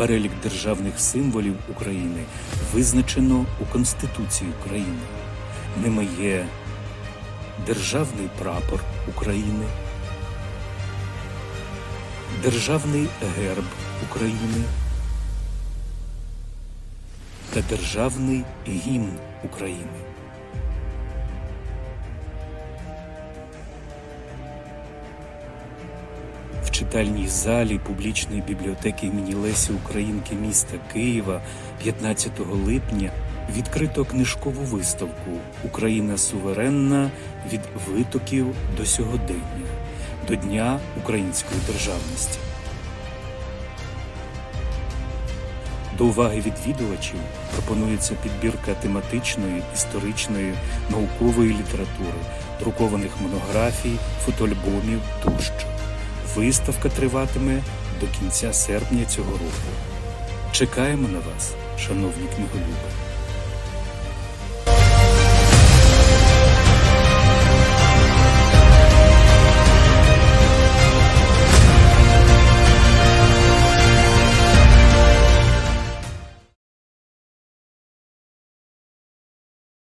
Перелік державних символів України визначено у Конституції України. Ними є Державний прапор України, Державний герб України та Державний гімн України. В читальній залі публічної бібліотеки імені Лесі Українки міста Києва 15 липня відкрито книжкову виставку Україна суверенна від витоків до сьогодення до Дня української державності. До уваги відвідувачів пропонується підбірка тематичної, історичної, наукової літератури, друкованих монографій, фотоальбомів тощо. Виставка триватиме до кінця серпня цього року. Чекаємо на вас, шановні книголюби!